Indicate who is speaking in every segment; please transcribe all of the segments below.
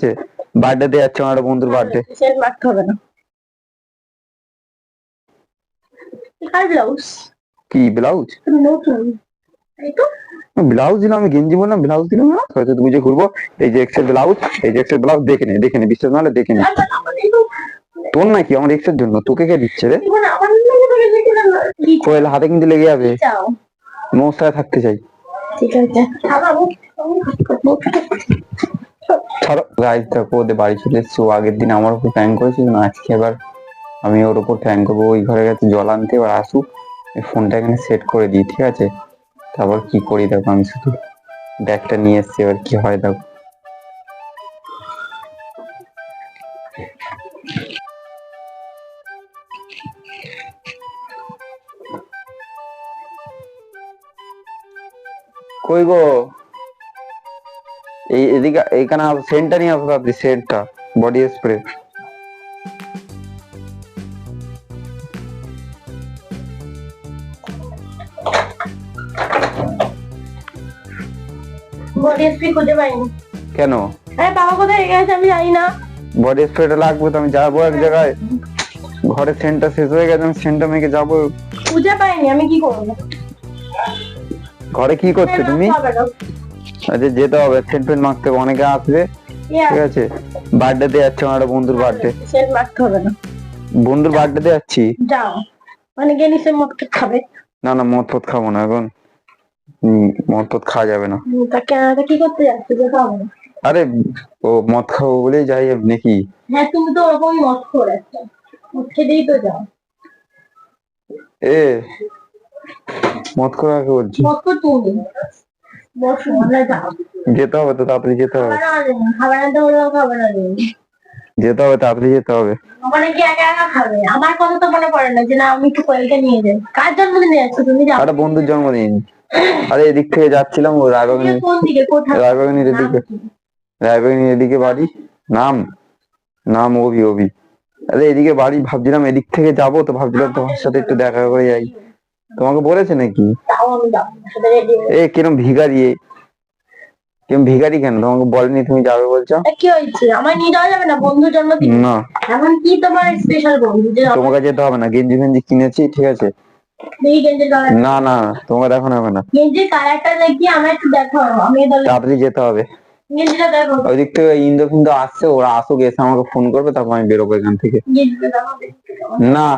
Speaker 1: আছে বার্থডে তে যাচ্ছে আমার বন্ধুর বার্থডে
Speaker 2: মারতে হবে না। আর ব্লাউজ
Speaker 1: কি ব্লাউজ ব্লাউজ দিলাম আমি গেঞ্জি বললাম ব্লাউজ দিলাম না। হয়তো তুমি যে ঘুরবো এই যে এক্সেল ব্লাউজ এই যে এক্সেল ব্লাউজ দেখে নে দেখে নে বিশ্বাস নাহলে দেখে নে। তোর নাকি আমার এক্সের জন্য? তোকে কে দিচ্ছে রে? কোয়েল হাতে কিন্তু লেগে যাবে। মৌসায় থাকতে চাই।
Speaker 2: ঠিক আছে।
Speaker 1: ছাড়ো গাইজ দেখো, ওদের বাড়ি চলে এসছে। আগের দিন আমার উপর ট্যাঙ্ক করেছিল, না, আজকে এবার আমি ওর উপর ট্যাঙ্ক করব। ওই ঘরে গেছে, জল আনতে, এবার আসুক। এই ফোনটা এখানে সেট করে দিই, ঠিক আছে? তারপর কি করি, দেখো, আমি শুধু ব্যাগটা নিয়ে এসছি, এবার কি হয়, দেখো। কই গো? এই এদিকে এইখানে সেন্টটা নিয়ে আসো আপনি সেন্টটা বডি স্প্রে
Speaker 2: বডি স্প্রে খুঁজে পাইনি।
Speaker 1: কেন?
Speaker 2: আরে বাবা কোথায় গেছে আমি জানি না।
Speaker 1: বডি স্প্রেটা লাগবে তো আমি যাব এক জায়গায়। ঘরে সেন্টটা শেষ হয়ে গেছে আমি সেন্টটা মেখে যাব।
Speaker 2: খুঁজে পাইনি আমি কি করব?
Speaker 1: ঘরে কি করছ তুমি। আচ্ছা যেতে হবে সেন্ট ফেন্ট মাখতে হবে অনেকে আসবে ঠিক আছে? বার্থডে তে যাচ্ছে আমার বন্ধুর বার্থডে
Speaker 2: হবে না।
Speaker 1: বন্ধুর বার্থডে তে যাচ্ছি?
Speaker 2: যাও। মানে গিয়ে নিশ্চয় মদ খাবে।
Speaker 1: না না মদ ফদ খাব না এখন মদ ফদ খাওয়া যাবে না।
Speaker 2: হুম, তা কি করতে যাচ্ছে? যেতে হবে না।
Speaker 1: আরে ও মদ খাব বলেই যাই নাকি
Speaker 2: হ্যাঁ তুমি তো ওরকমই মদ করে মদ খেতেই তো যাও।
Speaker 1: এ মদ কাকে বলছি?
Speaker 2: মদ তো তুমি।
Speaker 1: যেতে হবে তো তাড়াতাড়ি যেতে হবে।
Speaker 2: খাবার আনতে বললাম খাবার আনতে
Speaker 1: যেতে হবে তাড়াতাড়ি যেতে হবে।
Speaker 2: ওখানে একা একা খাবে আমার কথা তো মনে পড়ে না যে না আমি একটু কোয়েলকে নিয়ে যাই। কার জন্মদিনে যাচ্ছ তুমি যাও
Speaker 1: একটা বন্ধুর জন্মদিন। আরে এদিক থেকে যাচ্ছিলাম ও রায়বাগানি
Speaker 2: কোন দিকে? কোথায়?
Speaker 1: রায়বাগানির এদিকে। রায়বাগানির এদিকে বাড়ি। নাম? নাম অভি অভি। আরে এদিকে বাড়ি ভাবছিলাম এদিক থেকে যাব তো ভাবছিলাম তোমার সাথে একটু দেখা করে যাই। তোমাকে বলেছে নাকি? এ কিরম ভিখারি কিরম ভিখারি কেন? তোমাকে বলেনি তুমি যাবে বলছো?
Speaker 2: কি হয়েছে? আমার নিয়ে যাওয়া যাবে না? বন্ধুর জন্মদিন?
Speaker 1: না।
Speaker 2: কি তোমার স্পেশাল বন্ধু?
Speaker 1: তোমাকে যেতে হবে না। গেঞ্জি ফেঞ্জি কিনেছি ঠিক আছে? না না তোমাকে দেখানো হবে না।
Speaker 2: গেঞ্জির কালারটা দেখি আমার একটু দেখো আমি তাহলে
Speaker 1: তাড়াতাড়ি যেতে হবে।
Speaker 2: গেঞ্জিটা দেখো।
Speaker 1: ওই দিক থেকে ইন্দো ফিন্দো আসছে ওরা আসুক এসে আমাকে ফোন করবে তারপর আমি বেরোবো এখান থেকে। না।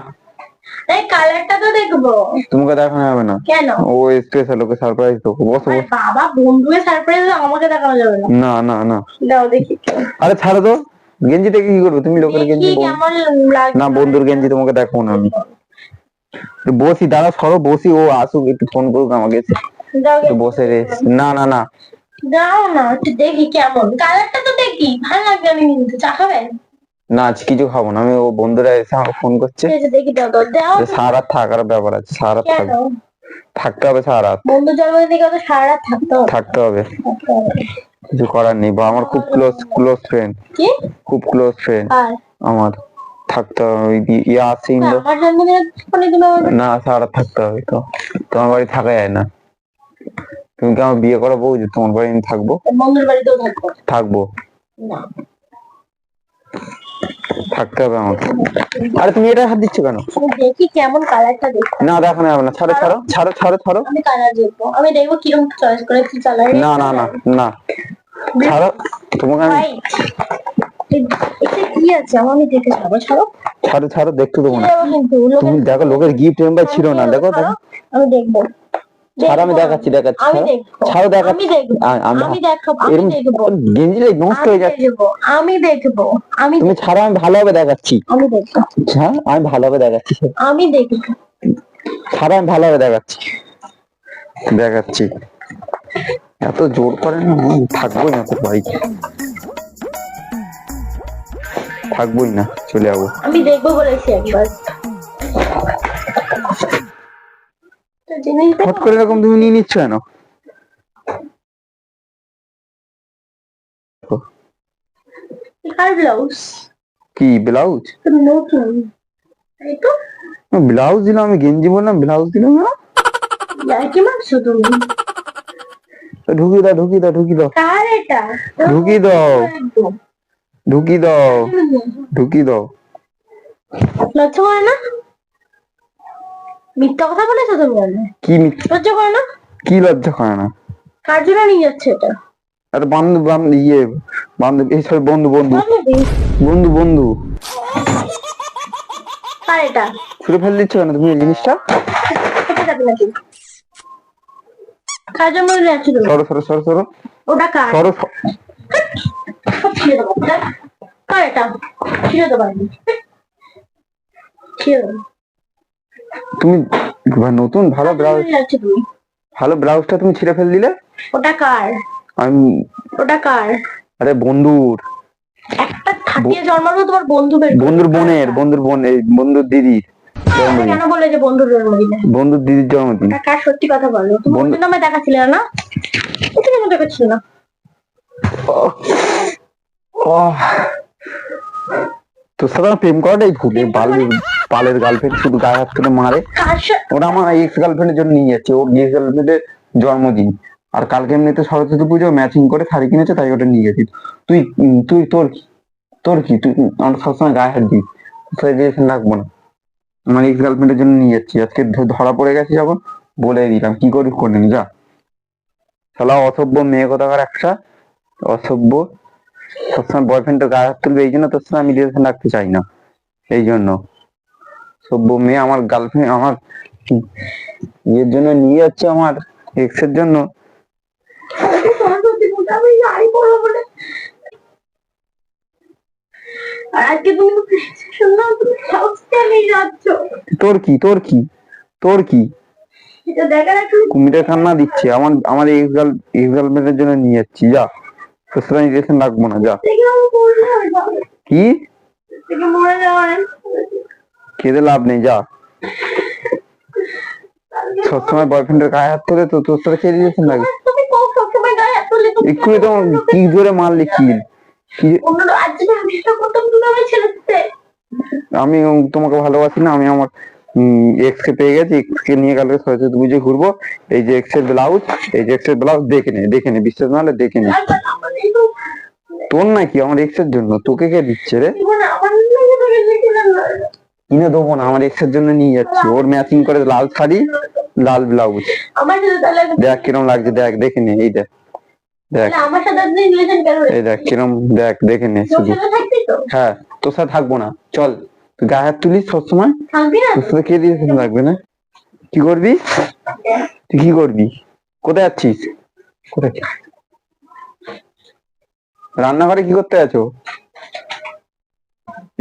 Speaker 2: এই কালারটা তো দেখব।
Speaker 1: তোমাকে দেখানো হবে না।
Speaker 2: কেন?
Speaker 1: ও স্পেশাল ওকে সারপ্রাইজ দেবো। বসো বসো।
Speaker 2: বাবা বন্ধুকে সারপ্রাইজ আমাকে দেখানো যাবে না।
Speaker 1: না না না।
Speaker 2: দাও দেখি
Speaker 1: আরে ছাড়ো তো। গেঞ্জি থেকে কি করবে? তুমি লোকের গেঞ্জি
Speaker 2: দেখি
Speaker 1: পরো।
Speaker 2: কেমন লাগে
Speaker 1: না বন্ধুর গেঞ্জি তোমাকে দেখাবো না আমি। বসি দাঁড়া সরো বসি ও আসুক একটু ফোন করুক আমাকে। বসে রে। না না না।
Speaker 2: দাও না একটু দেখি কেমন। কালারটা তো দেখি ভালো লাগবে আমি কিন্তু চা খাবেন?
Speaker 1: না আজ কিছু খাব না। আমি ও বন্ধুরা এসে আমাকে ফোন করছে।
Speaker 2: ঠিক আছে দেখি দাও দাও দাও।
Speaker 1: যে সারা রাত থাকার ব্যাপার আছে সারা রাত
Speaker 2: কেন?
Speaker 1: থাকবে। থাকতে হবে সারা রাত
Speaker 2: বন্ধুর জন্মদিন থেকে সারা রাত থাকতে হবে?
Speaker 1: থাকতে হবে। কিছু করার নেই বা আমার খুব ক্লোজ ক্লোজ ফ্রেন্ড খুব ক্লোজ ফ্রেন্ড আমার থাকতে হবে ওই ইয়ে
Speaker 2: আমাকে
Speaker 1: না সারারাত থাকতে হবে তো। তোমার বাড়ি থাকা যায় না। তুমি কি আমার বিয়ে করা বউ যে তোমার বাড়ি আমি থাকব?
Speaker 2: বন্ধুর বাড়িতেও থাকব?
Speaker 1: থাকব।
Speaker 2: না।
Speaker 1: থাকতে হবে আমাকে। আরে তুমি এটা হাত দিচ্ছ কেন?
Speaker 2: দেখি কেমন কালারটা দেখো
Speaker 1: না দেখানো যাবে না ছাড়ো ছাড়ো ছাড়ো ছাড়ো ছাড়ো।
Speaker 2: আমি কালার দেখব। আমি দেখব কীরকম চয়েস করে কি কালার
Speaker 1: না না না না। ছাড়ো তোমাকে আমি
Speaker 2: এটা কি আছে? আমি দেখে যাব ছাড়ো।
Speaker 1: ছাড়ো ছাড়ো দেখতে দেবো না। তুমি দেখো লোকের গিফট মেম্বার ছিল না। দেখো দেখো।
Speaker 2: আমি দেখব।
Speaker 1: ছাড়ো আমি দেখাচ্ছি দেখাচ্ছি ছাড়ো। দেখাচ্ছি।
Speaker 2: আমি দেখব।
Speaker 1: আমি গেঞ্জি নষ্ট হয়ে যাচ্ছে।
Speaker 2: আমি দেখব আমি
Speaker 1: তুমি ছাড়ো আমি ভালোভাবে দেখাচ্ছি।
Speaker 2: আমি দেখব।
Speaker 1: হ্যাঁ আমি ভালোভাবে দেখাচ্ছি।
Speaker 2: আমি দেখব।
Speaker 1: ছাড়ো আমি ভালোভাবে দেখাচ্ছি। দেখাচ্ছি। এত জোর করে না থাকবোই না তো ভাই। থাকবোই না চলে যাব।
Speaker 2: আমি দেখব বলেছি একবার।
Speaker 1: হট করে এরকম তুমি নিয়ে নিচ্ছ কেন?
Speaker 2: ব্লাউজ।
Speaker 1: কি ব্লাউজ? ব্লাউজ দিলাম আমি গেঞ্জি বললাম ব্লাউজ দিলাম না? ঢুকিয়ে দাও ঢুকিয়ে দাও ঢুকিয়ে দাও। ঢুকিয়ে দাও। ঢুকি দাও। ঢুকি দাও।
Speaker 2: লজ্জা করে না? মিথ্যা কথা বলেছ তুমি
Speaker 1: কি মিথ্যে-
Speaker 2: লজ্জা করে না?
Speaker 1: কি লজ্জা করে না?
Speaker 2: কার জন্য নিয়ে যাচ্ছে এটা?
Speaker 1: আরে বান্ধব বান্ধব ইয়ে বান্ধব এই সরি বন্ধু বন্ধু। বন্ধু বন্ধু।
Speaker 2: কার এটা?
Speaker 1: ছুড়ে ফেল দিচ্ছ কেন তুমি এই জিনিসটা?
Speaker 2: কার জন্য নিয়ে যাচ্ছ তুমি?
Speaker 1: সরো সরো সরো সরো।
Speaker 2: ওটা কার?
Speaker 1: সরো।
Speaker 2: সব। কার এটা? ছিঁড়ে দেবো ছিঁড়ে দেবো।
Speaker 1: তুমি নতুন ভালো ব্লাউজ ভালো ব্লাউজটা তুমি ছিঁড়ে ফেল দিলে?
Speaker 2: ওটা কার?
Speaker 1: আমি
Speaker 2: ওটা কার?
Speaker 1: আরে বন্ধুর।
Speaker 2: একটা থাকিয়ে জন্মানো তোমার বন্ধু বের
Speaker 1: বন্ধুর বোনের বন্ধুর বোন এই বন্ধুর দিদির
Speaker 2: কেন বলে যে বন্ধুর জন্মদিনে?
Speaker 1: বন্ধুর দিদির জন্মদিন।
Speaker 2: কার সত্যি কথা বলো? তুমি
Speaker 1: বন্ধু-
Speaker 2: বন্ধুর নামে দেখাচ্ছিলে না? এটা কেন দেখাচ্ছিল না।
Speaker 1: তোর সাথে প্রেম করাটাই ভুল এই বালের গার্লফ্রেন্ড শুধু গায়ে হাত করে মারে।
Speaker 2: কার সা-
Speaker 1: ওটা আমার এক্স গার্লফ্রেন্ডের জন্য নিয়ে যাচ্ছে। ওর এক্স গার্লফ্রেন্ডের জন্মদিন। আর কালকে এমনিতে সরস্বতী পুজো ম্যাচিং করে শাড়ি কিনেছে তাই ওটা নিয়ে গেছি। তুই তুই তোর কি? তোর কি? তুই আমার সবসময় গায়ে হাত দিস। রিলেশন রাখব না। আমার এক্স গার্লফ্রেন্ডের জন্য নিয়ে যাচ্ছি। আজকে ধরা পড়ে গেছি যখন বলে দিলাম কি করে নি যা। শালা অসভ্য মেয়ে কোথাকার একটা। অসভ্য। সবসময় বয়ফ্রেন্ডের গায়ে হাত তুলবে এই জন্য তোর সঙ্গে আমি রিলেশন রাখতে চাই না। এই জন্য। সভ্য মেয়ে আমার গার্লফ্রেন্ড আমার ইয়ের জন্য নিয়ে যাচ্ছে আমার এক্সের জন্য। তোর কি তোর কি তোর কি? কুমিরের কান্না দিচ্ছে, আমার আমার এক্স গার্ল এক্স জন্য নিয়ে যাচ্ছি, যা। তোর সাথে রিলেশন রাখব না, যা। কি?
Speaker 2: মরে যাওয়ার
Speaker 1: খেতে লাভ নেই যা। সবসময় বয়ফ্রেন্ডের গায়ে হাত তোলে তো তোর সাথে খেয়ে
Speaker 2: তুললে তুমি
Speaker 1: এক্ষুনি তো আমার কি জোরে মারলি কি?
Speaker 2: আমি
Speaker 1: তোমাকে ভালোবাসি না আমি আমার এক্স কে পেয়ে গেছি এক্স কে নিয়ে কালকে সরস্বতী পুজো ঘুরবো। এই যে এক্সের ব্লাউজ এই যে এক্সের ব্লাউজ দেখে নে দেখে নে বিশ্বাস না হলে দেখে নে।
Speaker 2: তো
Speaker 1: তোর নাকি আমার এক্সের জন্য তোকে কে দিচ্ছে রে
Speaker 2: জীবনে আমার লাগে তোকে দেখে না
Speaker 1: কিনে দেবো না আমার এক্সের জন্য নিয়ে যাচ্ছি। ওর ম্যাচিং করে লাল শাড়ি লাল ব্লাউজ দেখ কিরম লাগছে দেখ দেখে নে এই দেখ? এই দেখ কিরম দেখ দেখে নে শুধু। হ্যাঁ তোর সাথে থাকব না। চল গায়ে হাত তুলিস সবসময়? তোর সাথে কে লাগবে না? কি করবি? তুই কি করবি? কোথায় যাচ্ছিস? কোথায় রান্নাঘরে কি করতে আছো?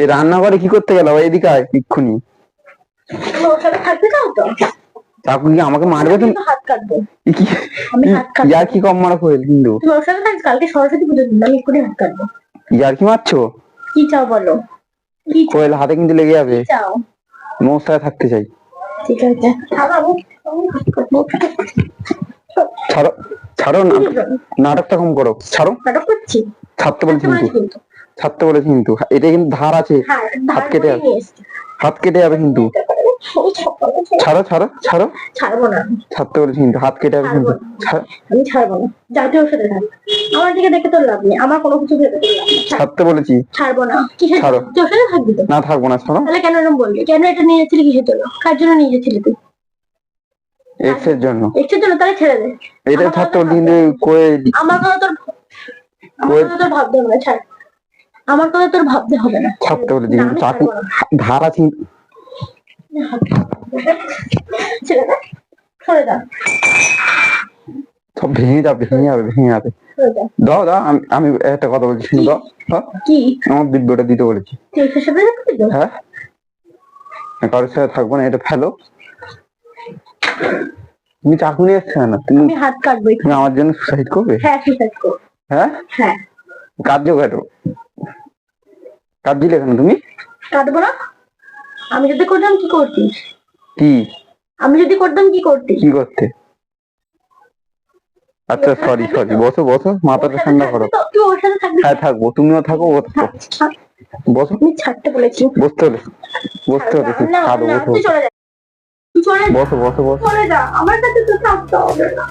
Speaker 1: এই রান্নাঘরে কি করতে গেল? এদিকে আয় এক্ষুনি। কি আমাকে মারবে তুমি
Speaker 2: হাত কাটবো।
Speaker 1: কি ইয়ার কি কম মারা কোয়েল কিন্তু?
Speaker 2: কালকে সরস্বতী পুজো দিন আমি এক্ষুনি হাত কাটবো।
Speaker 1: ইয়ার কি মারছো?
Speaker 2: কি চাও বলো?
Speaker 1: কোয়েল হাতে কিন্তু লেগে যাবে।
Speaker 2: চাও?
Speaker 1: থাকতে চাই।
Speaker 2: ঠিক আছে।
Speaker 1: ছাড়ো ছাড়ো নাটকটা কম করো। ছাড়ো।
Speaker 2: নাটক করছি?
Speaker 1: ছাড়তে বলেছি কিন্তু।
Speaker 2: কিন্তু।
Speaker 1: ছাড়তে বলেছি কিন্তু। এটা কিন্তু ধার আছে।
Speaker 2: হ্যাঁ ধার
Speaker 1: কেটে যাবে। হাত কেটে যাবে কিন্তু। ছাড়ো ছাড়ো ছাড়ো
Speaker 2: ছাড়বো না।
Speaker 1: ছাড়তে বলেছি কিন্তু হাত কেটে যাবে কিন্তু।
Speaker 2: আমি ছাড়বো না। যাতে ওর সাথে থাক আমার দিকে দেখে তোর লাভ নেই। আমার কোনো কিছু ভেবে
Speaker 1: ছাড়তে বলেছি।
Speaker 2: ছাড়বো না। কিসের
Speaker 1: ছাড়ো।
Speaker 2: তোর সাথে থাকবি তো?
Speaker 1: না থাকব না ছাড়ো
Speaker 2: তাহলে কেন এরকম বললি? কেন এটা নিয়ে যাচ্ছিলি কিসের জন্য? কার জন্য নিয়ে যাচ্ছিলি তুই?
Speaker 1: এক্সের জন্য।
Speaker 2: একটু জন্য? তাহলে ছেড়ে দে।
Speaker 1: এটা ছাড়তে বলেছি কিন্তু
Speaker 2: আমার কথা তোর কথা তোর ভাবতে হবে। না ছাড়। আমার কথা তোর ভাবতে হবে না।
Speaker 1: ছাড়তে বলেছি
Speaker 2: না,
Speaker 1: চাকু ধার আছে
Speaker 2: ছেড়ে দে সরে যা।
Speaker 1: সব ভেঙে যাবে ভেঙে যাবে ভেঙে যাবে। দাও দাও আমি আমি একটা কথা বলছি শুনো দাও দাও।
Speaker 2: কি?
Speaker 1: আমার দিব্যটা দিতে বলেছি। হ্যাঁ। কারোর সাথে থাকব না এটা ফেলো। তুমি চাকু নিয়ে এসছো না তুমি
Speaker 2: হাত কাটবো।
Speaker 1: তুমি আমার জন্য সুসাইড করবে?
Speaker 2: হ্যাঁ সুসাইড
Speaker 1: হ্যাঁ?
Speaker 2: হ্যাঁ।
Speaker 1: কাঁদছো কেন কাঁদছিলে কেন তুমি?
Speaker 2: কাটবো না। আমি যদি করতাম কি করতিস
Speaker 1: কি?
Speaker 2: আমি যদি করতাম কি করতিস
Speaker 1: কি করতে? আচ্ছা সরি সরি বসো বসো মাথাটা ঠান্ডা করো।
Speaker 2: তুই ওর সাথে থাকবি
Speaker 1: হ্যাঁ থাকব তুমিও থাকো ও থাকো। বসো।
Speaker 2: আমি ছাড়তে বলেছি।
Speaker 1: বসতে হলে বসতে হলে
Speaker 2: না,
Speaker 1: ছাড়ো বসো বসো। বসো বসো
Speaker 2: চলে যা। আমার কাছে তো থাকতে হবে না।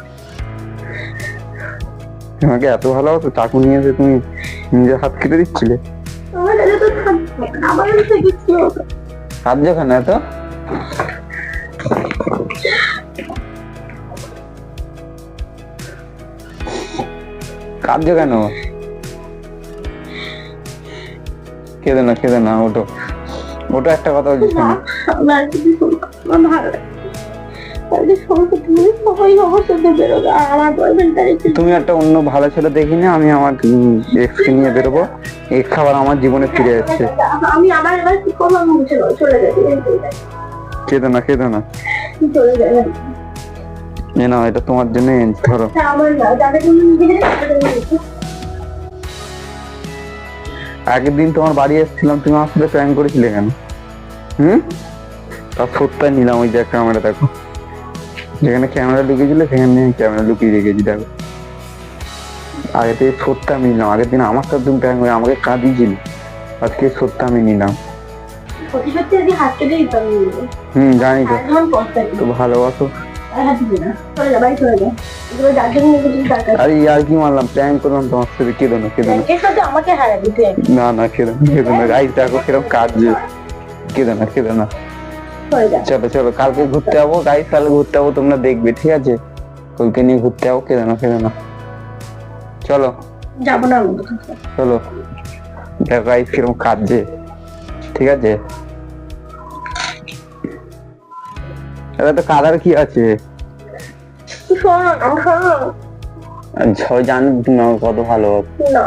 Speaker 1: তোমাকে এত ভালো হতো চাকু নিয়ে এসে তুমি নিজের হাত কেটে দিচ্ছিলে। কাঁদছো কেন এত কাঁদছো কেন কেঁদে না কেঁদে না ওটো ওটো একটা কথা বলছিস কেন
Speaker 2: আমার না। ভালো লাগে তুমি বেরোবে আমার
Speaker 1: তুমি একটা অন্য ভালো ছেলে দেখিনি আমি আমার এক্সকে নিয়ে বেরোবো। এক্স খাবার আমার জীবনে ফিরে যাচ্ছে
Speaker 2: আমি আমার এবার কি করব? আমি চলে যাবে
Speaker 1: কেঁদো না কেঁদো না।
Speaker 2: চলে যাবে।
Speaker 1: এ না এটা তোমার জন্য ধরো।
Speaker 2: আমার না জন্য নিজে।
Speaker 1: আগের দিন তোমার বাড়ি এসেছিলাম তুমি আমার সাথে প্র্যাঙ্ক করেছিলে কেন? হুম? তার সত্যি নিলাম ওই যে ক্যামেরা দেখো। যেখানে ক্যামেরা লুকিয়েছিল সেখানে ক্যামেরা লুকিয়ে রেখেছি দেখো। আগে থেকে সত্য আমি নিলাম আগের দিন আমার সাথে তুমি করে আমাকে কাঁদিয়েছিলি। আজকে সত্য আমি নিলাম। হুম জানি তো। তো ভালোবাসো।
Speaker 2: আর
Speaker 1: আরে কি মারলাম? প্র্যাঙ্ক করলাম তোমার সাথে কেঁদো না কেঁদো না না না কেঁদো না কেঁদো না। গাইজ দেখো কীরকম কাঁদছে। কেঁদো না কেঁদো না।
Speaker 2: চলো
Speaker 1: চলো কালকে ঘুরতে যাব। গাইস কালকে ঘুরতে যাব তোমরা দেখবে ঠিক আছে? কলকে নিয়ে ঘুরতে যাব কেঁদো না কেঁদো না। চলো।
Speaker 2: যাব না
Speaker 1: চলো। দেখো গাইস কীরকম কাঁদছে ঠিক আছে? এটা তো কাদার কি আছে? জানে কত ভালো
Speaker 2: না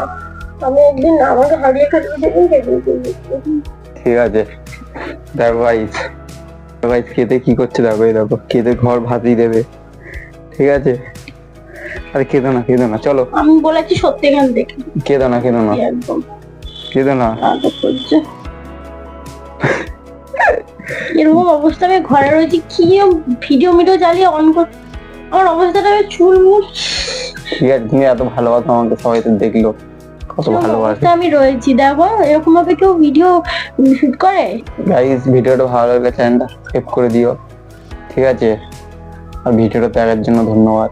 Speaker 2: আমি একদিন আমাকে হারিয়ে ফেলবি সেদিন কেটে
Speaker 1: ঠিক আছে। দেখো গাইস গাইস খেতে কি করছে দেখো এই দেখো। খেতে ঘর ভাতই দেবে। ঠিক আছে? আরে কেঁদো না কেঁদো না চলো।
Speaker 2: আমি বলেছি সত্যি এখান থেকে
Speaker 1: কেঁদো না কেঁদো না।
Speaker 2: একদম।
Speaker 1: কেঁদো না।
Speaker 2: এরকম অবস্থা আমি ঘরে রয়েছি কি ভিডিও মিডিও চালিয়ে অন কর আমার অবস্থাটা আমি চুল মুছ
Speaker 1: ঠিক আছে তুমি এত ভালোবাসো আমাকে সবাই তো দেখল। কত ভালোবাসে।
Speaker 2: আমি রয়েছি দেখো এরকম ভাবে কেউ ভিডিও শুট করে?
Speaker 1: গাইস ভিডিওটা ভালো লাগলে চ্যানেলটা সাবস্ক্রাইব করে দিও। ঠিক আছে? আর ভিডিওটা দেখার জন্য ধন্যবাদ।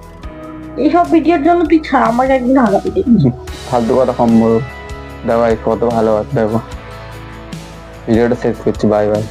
Speaker 2: এইসব ভিডিওর জন্য তুই ছাড় আমার একদিন আগাতে।
Speaker 1: ফালতু কথা কম বলো। guys, কত আছে দেখো ভিডিওটা শেষ করছি বাই বাই